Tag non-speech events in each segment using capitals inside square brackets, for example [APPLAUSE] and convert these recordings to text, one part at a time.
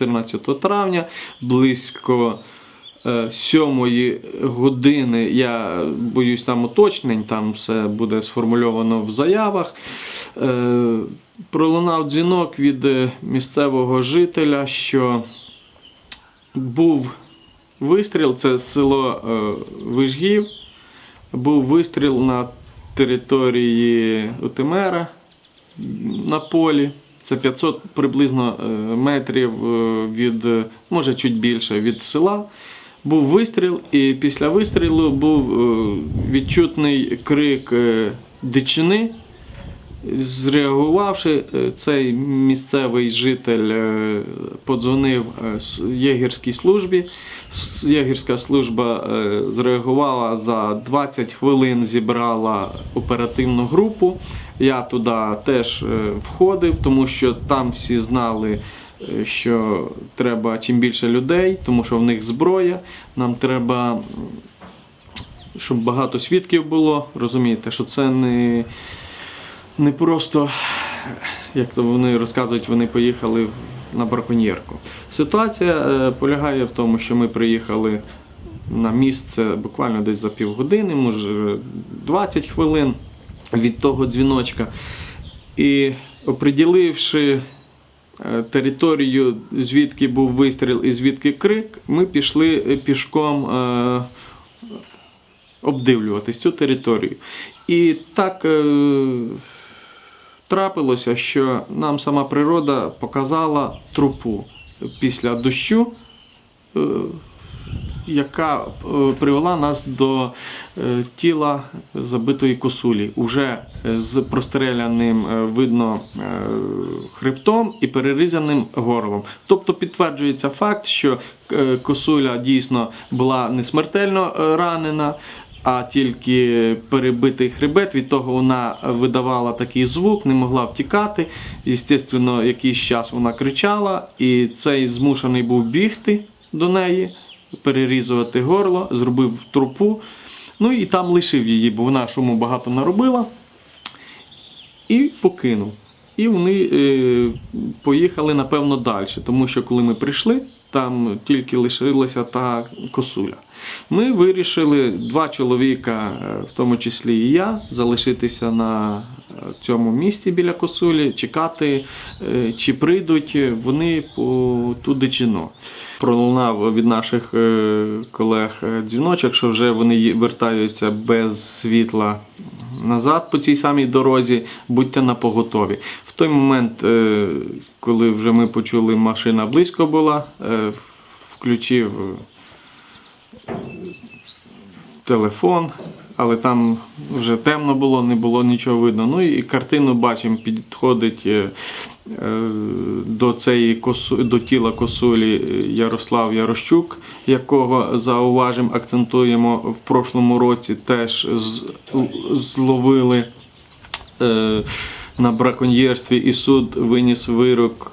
14 травня близько е, сьомої години. Я боюсь там уточнень, там все буде сформульовано в заявах. Е, Пролунав дзвінок від е, місцевого жителя, що був вистріл, це село е, Вижгів, був вистріл на території Утимера на полі. Це 500 приблизно е, метрів е, від, е, може чуть більше від села. Був вистріл, і після вистрілу був відчутний крик дичини. Зреагувавши, цей місцевий житель подзвонив єгерській службі. Єгерська служба зреагувала за 20 хвилин, зібрала оперативну групу. Я туди теж е, входив, тому що там всі знали, е, що треба чим більше людей, тому що в них зброя. Нам треба, щоб багато свідків було. Розумієте, що це не не просто, як то вони розказують, вони поїхали на браконьєрку. Ситуація е, полягає в тому, що ми приїхали на місце буквально десь за півгодини, може 20 хвилин від того дзвіночка. І оприділивши е, територію, звідки був вистріл і звідки крик, ми пішли е, пішком. е, Обдивлюватись цю територію. І так трапилося, що нам сама природа показала трупу після дощу, яка е, привела нас до е, тіла забитої косулі, уже е, з простреляним видно хребтом і перерізаним горлом. Тобто підтверджується факт, що косуля дійсно була не смертельно ранена а тільки перебитий хребет. Від того вона видавала такий звук, не могла втікати. Єстественно, якийсь час вона кричала, і цей змушений був бігти до неї, перерізувати горло, зробив трупу. Ну і там лишив її, бо вона шуму багато наробила і покинув. І вони е, поїхали, напевно, далі, тому що коли ми прийшли, там тільки лишилася та косуля. Ми вирішили, два чоловіка, е, в тому числі і я, залишитися на е, цьому місці біля косулі, чекати, е, чи прийдуть вони по ту дичину. Пролунав від наших колег дзвіночок, що вже вони вертаються без світла назад по цій самій дорозі, будьте на поготові. В той момент, коли вже ми почули, машина близько була, включив телефон, але там вже темно було, не було нічого видно. Ну і картину бачимо, підходить е, е, до цієї косу, до тіла косулі е, Ярослав Ярощук, якого зауважимо, акцентуємо в прошлому році теж зловили на браконьєрстві, і суд виніс вирок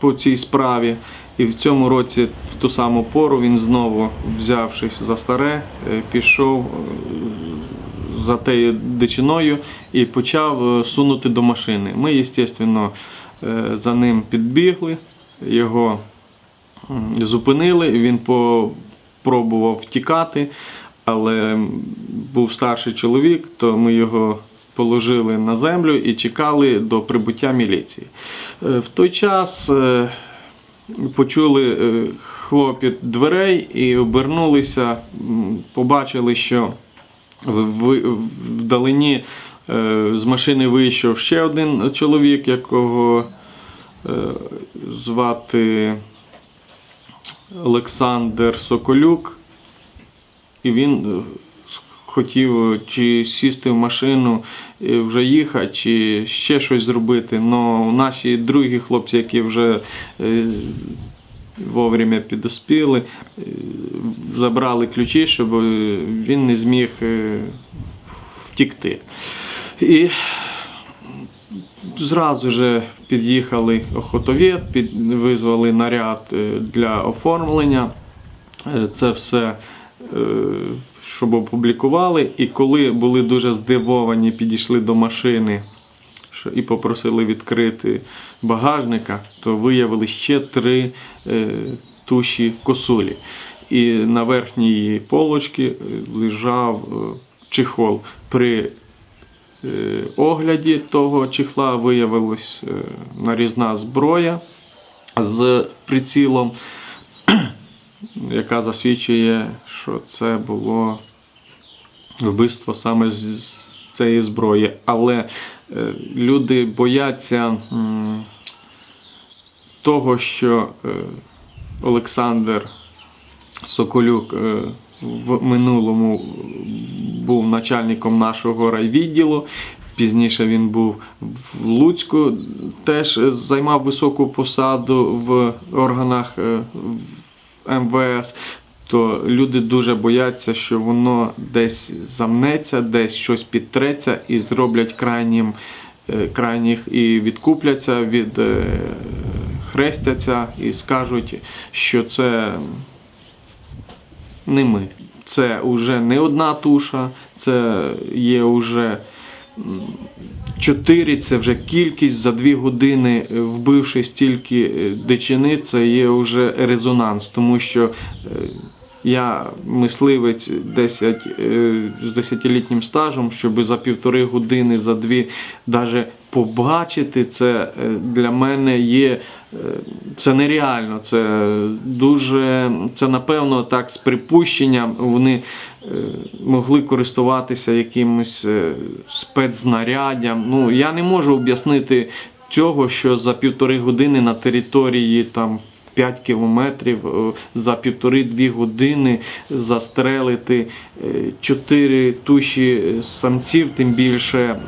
по цій справі. І в цьому році, в ту саму пору, він знову, взявшись за старе, е, пішов е, за тею дичиною і почав е, сунути до машини. Ми, звісно, за ним підбігли, його зупинили, він попробував втікати, але був старший чоловік, то ми його положили на землю і чекали до прибуття міліції. В той час почули е, хлопіт дверей і обернулися, побачили, що вдалині е, з машини вийшов ще один чоловік, якого е, звати Олександр Соколюк. І він хотів е, чи сісти в машину, і вже їхати, чи ще щось зробити. Но наші другі хлопці, які вже е, вовремя підоспіли, е, забрали ключі, щоб е, він не зміг е, втікти. І зразу же під'їхали охотовід, під, визвали наряд е, для оформлення. Е, Це все, е, щоб опублікували. І коли були дуже здивовані, підійшли до машини і попросили відкрити багажника, то виявили ще три е, туші косулі. І на верхній полочці е, лежав е, чехол. При огляді того чехла виявилась нарізна зброя з прицілом, [CLEARS THROAT] яка засвідчує, що це було вбивство саме з, цієї зброї. Але е, люди бояться того, що е, Олександр Соколюк е, в минулому був начальником нашого райвідділу. Пізніше він був в Луцьку, теж займав високу посаду в органах МВС. То люди дуже бояться, що воно десь замнеться, десь щось підтреться і зроблять крайнім, е, крайніх і відкупляться, від е, хрестяться і скажуть, що це не ми. Це вже не одна туша, це є вже чотири, це вже кількість за дві години, е, вбивши стільки дичини, це є вже резонанс, тому що я мисливець 10, е, з 10-літнім стажем, щоб за півтори години, за дві навіть побачити це е, для мене є е, це нереально. Це дуже це напевно так з припущенням вони могли користуватися якимось спецзнаряддям. Ну я не можу об'яснити цього, що за півтори години на території там. 5 кілометрів е, за півтори-дві години застрелити е, чотири туші самців, тим більше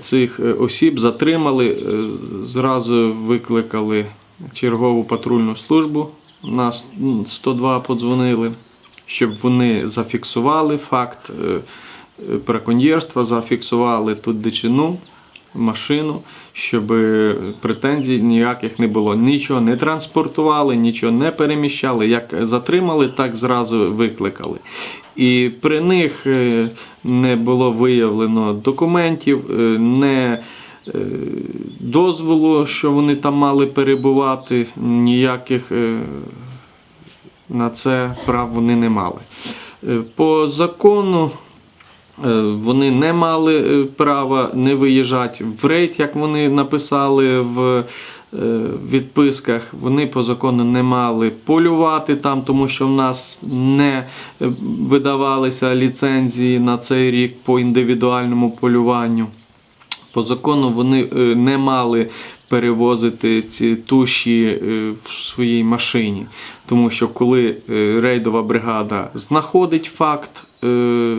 цих е, осіб затримали, е, зразу викликали чергову патрульну службу. На 102 подзвонили, щоб вони зафіксували факт е, е, браконьєрства, зафіксували тут дичину, машину, щоб претензій ніяких не було. Нічого не транспортували, нічого не переміщали. Як затримали, так зразу викликали. І при них е, не було виявлено документів, е, не е, дозволу, що вони там мали перебувати, ніяких е, на це прав вони не мали. Е, По закону е, вони не мали е, права не виїжджати в рейд, як вони написали в е, відписках. Вони по закону не мали полювати там, тому що в нас не е, видавалися ліцензії на цей рік по індивідуальному полюванню. По закону вони е, не мали перевозити ці туші е, в своїй машині. Тому що коли е, рейдова бригада знаходить факт е,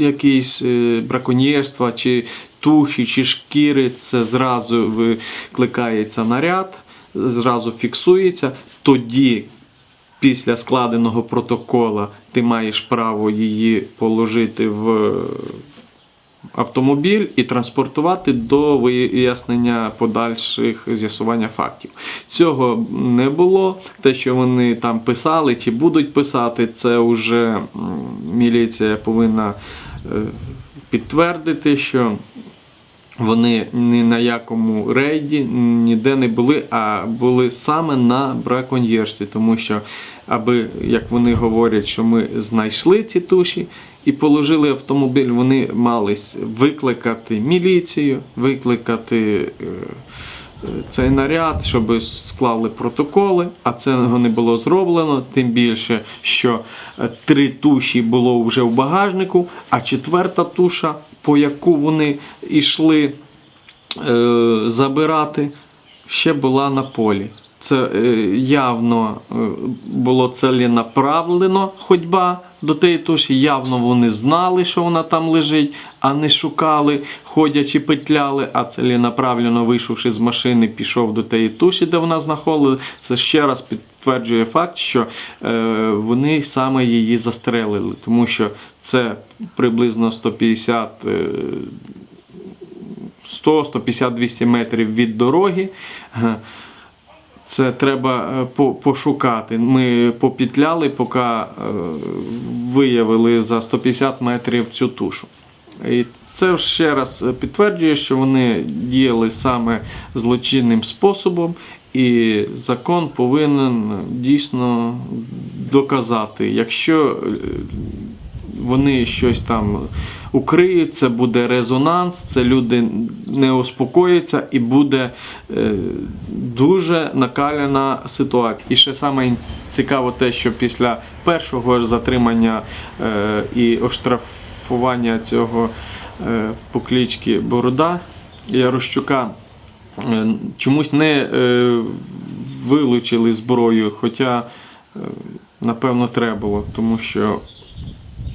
якісь е, браконьєрства, чи туші, чи шкіри, це зразу викликається наряд, зразу фіксується. Тоді після складеного протокола ти маєш право її положити в автомобіль і транспортувати до вияснення подальших з'ясування фактів. Цього не було. Те, що вони там писали чи будуть писати, це вже міліція повинна підтвердити, що вони ні на якому рейді ніде не були, а були саме на браконьєрстві, тому що, аби, як вони говорять, що ми знайшли ці туші і положили автомобіль, вони мали викликати міліцію, викликати е, е, цей наряд, щоб склали протоколи, а цього не було зроблено. Тим більше, що е, три туші було вже в багажнику, а четверта туша, по яку вони йшли е, забирати, ще була на полі. Це е, явно е, було целенаправлено ходьба до тієї туші. Явно вони знали, що вона там лежить, а не шукали, ходячи петляли, а целенаправлено вийшовши з машини, пішов до тієї туші, де вона знаходила. Це ще раз підтверджує факт, що е, вони саме її застрелили, тому що це приблизно 150 е, 100-150-200 метрів від дороги. Е, Це треба е, пошукати. Ми попітляли, поки е, виявили за 150 метрів цю тушу. І Це ще раз підтверджує, що вони діяли саме злочинним способом, і закон повинен дійсно доказати, якщо е, вони щось там укриють, це буде резонанс, це люди не успокояться і буде е, дуже накаляна ситуація. І ще саме цікаво те, що після першого ж затримання е, і оштрафування цього е, по кличці Борода Ярощука е, чомусь не е, вилучили зброю, хоча, е, напевно, треба було, тому що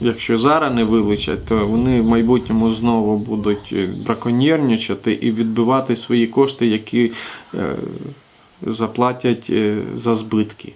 якщо зараз не вилучать, то вони в майбутньому знову будуть е, браконьєрничати і відбивати свої кошти, які е, заплатять е, за збитки.